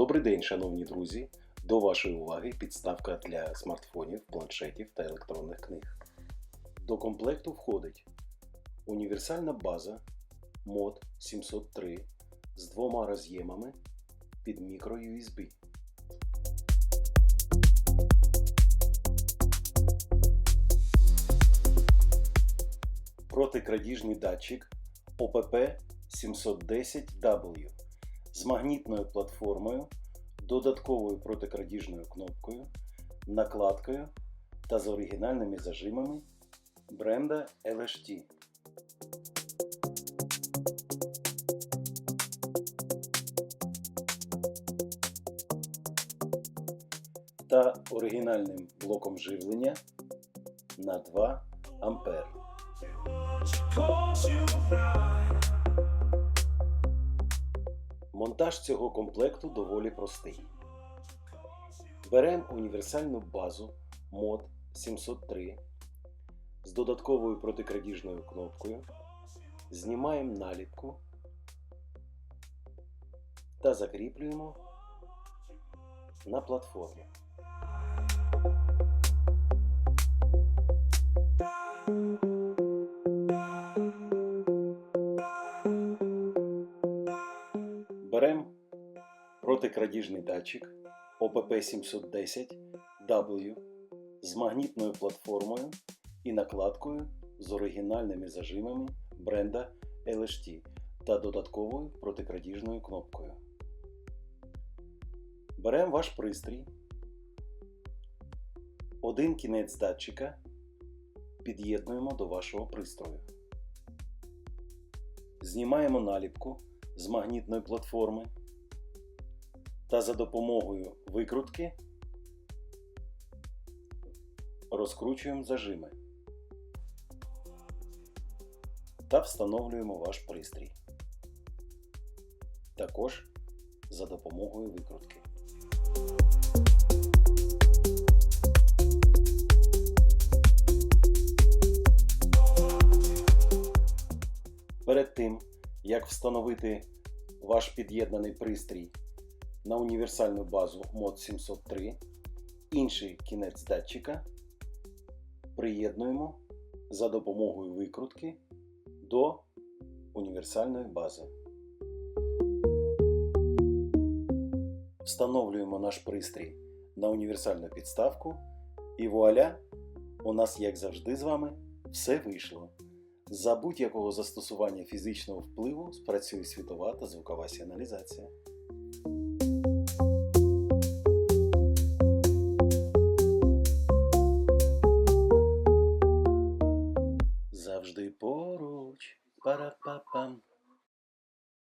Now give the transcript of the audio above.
Добрий день, шановні друзі! До вашої уваги підставка для смартфонів, планшетів та електронних книг. До комплекту входить універсальна база MOD 703 з двома роз'ємами під microUSB. Протикрадіжний датчик OPP 710W з магнітною платформою, додатковою протикрадіжною кнопкою, накладкою та з оригінальними зажимами бренда LHT. Та оригінальним блоком живлення на 2 А. Монтаж цього комплекту доволі простий. Беремо універсальну базу MOD 703 з додатковою протикрадіжною кнопкою, знімаємо наліпку та закріплюємо на платформі. Беремо протикрадіжний датчик OPP 710 W з магнітною платформою і накладкою з оригінальними зажимами бренда LHT та додатковою протикрадіжною кнопкою. Беремо ваш пристрій, один кінець датчика під'єднуємо до вашого пристрою. Знімаємо наліпку з магнітної платформи та за допомогою викрутки розкручуємо зажими та встановлюємо ваш пристрій. Також за допомогою викрутки. Перед тим, як встановити ваш під'єднаний пристрій на універсальну базу MOD 703, інший кінець датчика приєднуємо за допомогою викрутки до універсальної бази. Встановлюємо наш пристрій на універсальну підставку і вуаля! У нас, як завжди, з вами все вийшло. За будь-якого застосування фізичного впливу спрацює світова та звукова сигналізація. Завжди поруч. Пара-па-пам.